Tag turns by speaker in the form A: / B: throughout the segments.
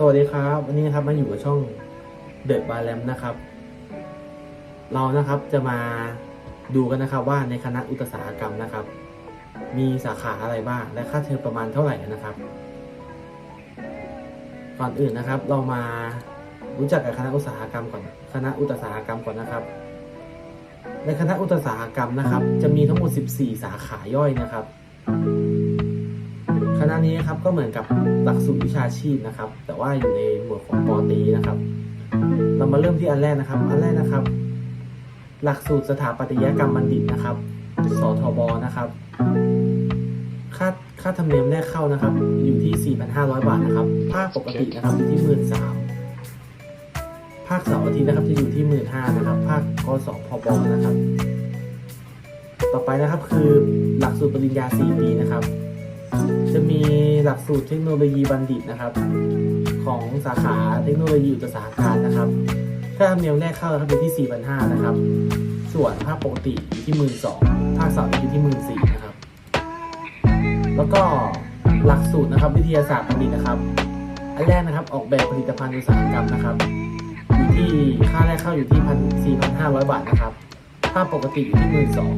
A: สวัสดีครับ วันนี้นะครับมาอยู่กับช่องเดอะบา r ลมนะครับ เรานะครับจะมาดูกันนะครับว่าในคณะอุตสาหกรรมนะครับ มีสาขาอะไรบ้างและค่าเทอมประมาณเท่าไหร่นะครับ ก่อนอื่นนะครับ เรามารู้จักกับคณะอุตสาหกรรมก่อนคณะอุตสาหกรรมก่อนนะครับ ในคณะอุตสาหกรรมนะครับ จะมีทั้งหมด 14 สาขาย่อยนะครับ คณะนี้นะครับก็เหมือนกับหลักสูตรวิชาชีพนะครับ แต่ว่าอยู่ในหมวดของปอตีนะครับ เรามาเริ่มที่อันแรกนะครับ อันแรกนะครับ หลักสูตรสถาปัตยกรรมบัณฑิตนะครับ สทบนะครับ ค่าค่าธรรมเนียมแรกเข้านะครับ อยู่ที่ 4,500 บาทนะครับ ภาคปกตินะครับอยู่ที่13,000ภาคเสาร์อาทิตย์นะครับจะอยู่ที่15,000นะครับ ภาคกศพบนะครับ ต่อไปนะครับคือหลักสูตรปริญญา 4 ปีนะครับ จะมีหลักสูตรเทคโนโลยีบัณฑิตนะครับ ของสาขาเทคโนโลยีอุตสาหการนะครับค่าธรรมเนียมแรกเข้าครับอยู่ที่ 4,500นะครับ ส่วนภาคปกติอยู่ที่ 12,000ภาคเสาร์อยู่ที่ 14,000นะครับ แล้วก็หลักสูตรนะครับวิทยาศาสตร์บัณฑิตนะครับ อันแรกนะครับออกแบบผลิตภัณฑ์อุตสาหกรรมนะครับอยู่ที่ค่าแรกเข้าอยู่ที่พันสี่พันห้าร้อยบาทนะครับภาคปกติอยู่ที่หมื่นสอง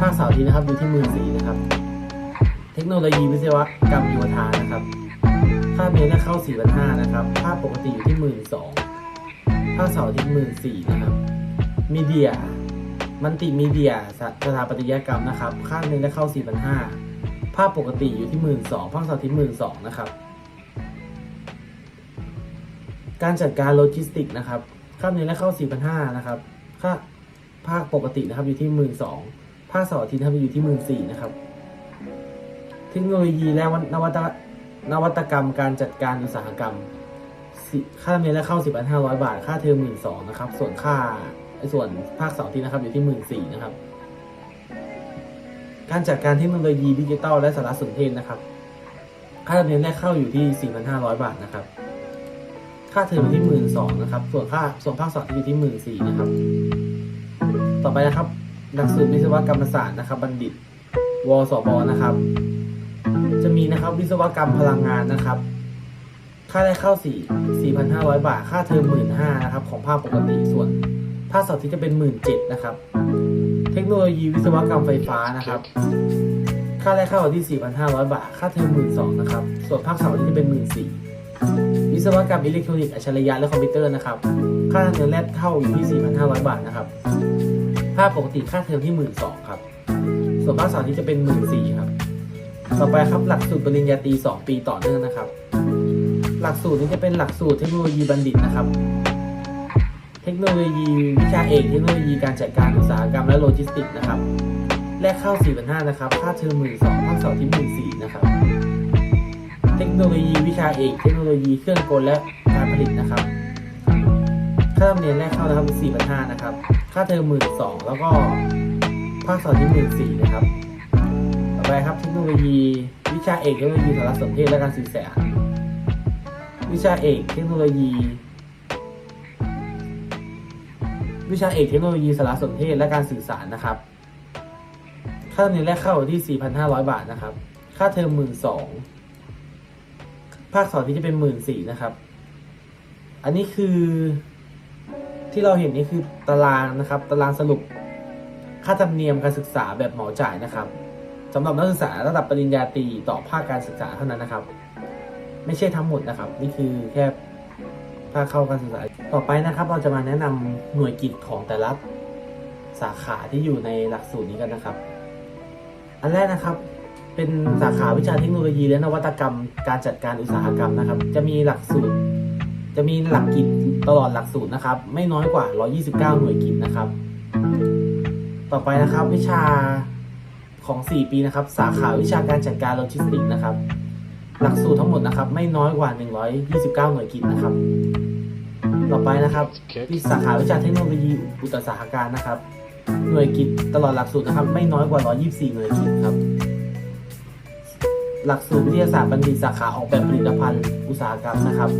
A: ภาคเสาร์อาทีนะครับอยู่ที่หมื่นสี่นะครับ เทคโนโลยีวิศวกรรมโยธานะครับ ค่าเมตรเข้า4 5 0 0นะครับภาปกติอยู่ที่ 1 2ื่นภาเสาที่หมื่นนะครับ มีเดีย มันติมีเดียสถาปัตยกรรมนะครับ ค่าเมตรเข้า4 5 0 0ภาปกติอยู่ที่ 1 2ื่นภาคเสาร์อาที่หมื่นนะครับ การจัดการโลจิสติกนะครับ ค่าเมตรเข้า4 5 0 0นะครับ ค่าภาคปกตินะครับอยู่ที่ 1 2ื่นภาคเสาร์อาทิตย์นะครับอยู่ที่ 1 4ื่นนะครับ เทคโนโลยีและนวัตนวัตกรรมการจัดการอุตสาหกรรม ค่าเมตรและเข้า 10,500 บาท ค่าเทอม12,000นะครับ ส่วนค่าส่วนภาคเสาร์อาที่นะครับอยู่ที่14,000นะครับ การจัดการเทคโนโลยีดิจิทัลและสารสนเทศนะครับ ค่าเรียนแรกเข้าอยู่ที่ 4,500 บาทนะครับ ค่าเทอมอยู่ที่12,000นะครับ ส่วนค่าส่วนภาคเสาร์อยู่ที่14,000นะครับ ต่อไปนะครับ หลักสูตรวิศวกรรมศาสตร์นะครับ บัณฑิต วสบนะครับ จะมีนะครับวิศวกรรมพลังงานนะครับ ค่าได้เข้า4 4,500 บาท ค่าเทอม15,000นะครับของภาคปกติส่วนภาคเสาร์อาที่จะเป็น17,000นะครับ เทคโนโลยีวิศวกรรมไฟฟ้านะครับ ค่าแรกเข้าที่ 4,500 บาท ค่าเทอม12,000นะครับ ส่วนภาคเสาร์อาที่จะเป็น14,000วิศวกรรมอิเล็กทรอนิกส์อัจฉริยะและคอมพิวเตอร์นะครับ ค่าเทอมแรกเข้าอยู่ที่ 4,500 บาทนะครับ ภาคปกติค่าเทอมที่ 12,000ครับ ส่วนภาคสาร์อาที่จะเป็น 14,000ครับ ต่อไปครับหลักสูตรปริญญาตรี2 ปีต่อเนื่องนะครับ หลักสูตรนี้จะเป็นหลักสูตรเทคโนโลยีบัณฑิตนะครับ เทคโนโลยีวิชาเอกเทคโนโลยีการจัดการอุตสาหกรรมและโลจิสติกส์นะครับแรกเข้า4 5 0 0นะครับ ค่าเทอม12,000ภาคสาร์ที่14,000นะครับ เทคโนโลยีวิชาเอก เทคโนโลยีเครื่องกลและการผลิตนะครับ ค่าธรรมเนียมแรกเข้านะครับ4,500นห้านะครับ ค่าเทอม12,000แล้วก็ภาคสาร์ที่14,000นะครับ ต่อไปครับเทคโนโลยีวิชาเอกเทคโนโลยีสารสนเทศและการสื่อสารวิชาเอกเทคโนโลยี วิชาเอกเทคโนโลยีสารสนเทศและการสื่อสารนะครับ ค่าธรรมเนียมแรกเข้าที่ 4,500 บาทนะครับ ค่าเทอม12,000ภาคสอนที่จะเป็น14,000นะครับ อันนี้คือที่เราเห็นนี่คือตารางนะครับ ตารางสรุปค่าธรรมเนียมการศึกษาแบบเหมาจ่ายนะครับ สำหรับนักศึกษาระดับปริญญาตรีต่อภาคการศึกษาเท่านั้นนะครับ ไม่ใช่ทั้งหมดนะครับ นี่คือแค่ภาคเข้าการศึกษา ต่อไปนะครับ เราจะมาแนะนำหน่วยกิจของแต่ละสาขาที่อยู่ในหลักสูตรนี้กันนะครับ อันแรกนะครับ เป็นสาขาวิชาเทคโนโลยี และนวัตกรรม การจัดการอุตสาหกรรมนะครับ จะมีหลักสูตร จะมีหลักกิจตลอดหลักสูตรนะครับ ไม่น้อยกว่า 129 หน่วยกิจนะครับ ต่อไปนะครับ วิชา ของ 4 ปีนะครับ สาขาวิชาการจัดการโลจิสติกส์นะครับ หลักสูตรทั้งหมดนะครับ ไม่น้อยกว่า 129 หน่วยกิจนะครับ ต่อไปนะครับวิสาขาวิชาเทคโนโลยีอุตสาหการนะครับ หน่วยกิจตลอดหลักสูตรนะครับ ไม่น้อยกว่า 124 หน่วยกิจครับ หลักสูตรวิทยาศาสตร์บัณฑิตสาขาออกแบบผลิตภัณฑ์อุตสาหกรรมนะครับ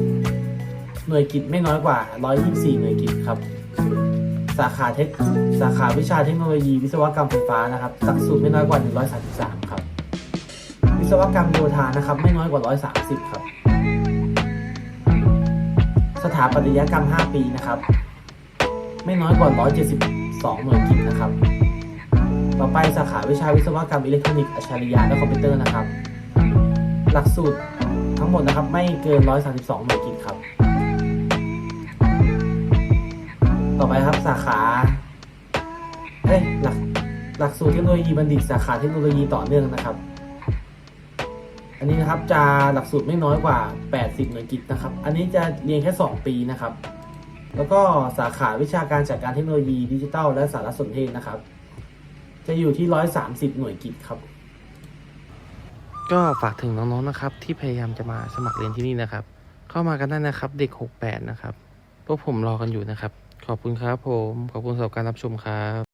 A: หน่วยกิจไม่น้อยกว่า 124 หน่วยกิจครับ สาขาเทค สาขาวิชาเทคโนโลยีวิศวกรรมไฟฟ้านะครับหลักสูตรไม่น้อยกว่า 133 ครับ วิศวกรรมโยธานะครับไม่น้อยกว่า 130 ครับ สถาปัตยกรรม 5 ปีนะครับ ไม่น้อยกว่า 172 หน่วยกิตนะครับ ต่อไปสาขาวิชาวิศวกรรมอิเล็กทรอนิกส์อัจฉริยะและคอมพิวเตอร์นะครับ หลักสูตรทั้งหมดนะครับไม่เกิน 132 หน่วยกิตครับ ต่อไปครับสาขา อ้ยหลักหลักสูตรเทคโนโลยีบัณฑิตสาขาเทคโนโลยีต่อเนื่องนะครับ อันนี้นะครับจะหลักสูตรไม่น้อยกว่า 80 หน่วยกิตนะครับ อันนี้จะเรียนแค่ 2 ปีนะครับ แล้วก็สาขาวิชาการจัดการเทคโนโลยีดิจิทัลและสารสนเทศนะครับ จะอยู่ที่ 130 หน่วยกิตครับ
B: ก็ฝากถึงน้องๆนะครับที่พยายามจะมาสมัครเรียนที่นี่นะครับ เข้ามากันได้นะครับเด็ก 68 นะครับพวกผมรอกันอยู่นะครับ ขอบคุณครับผม ขอบคุณสำหรับการรับชมครับ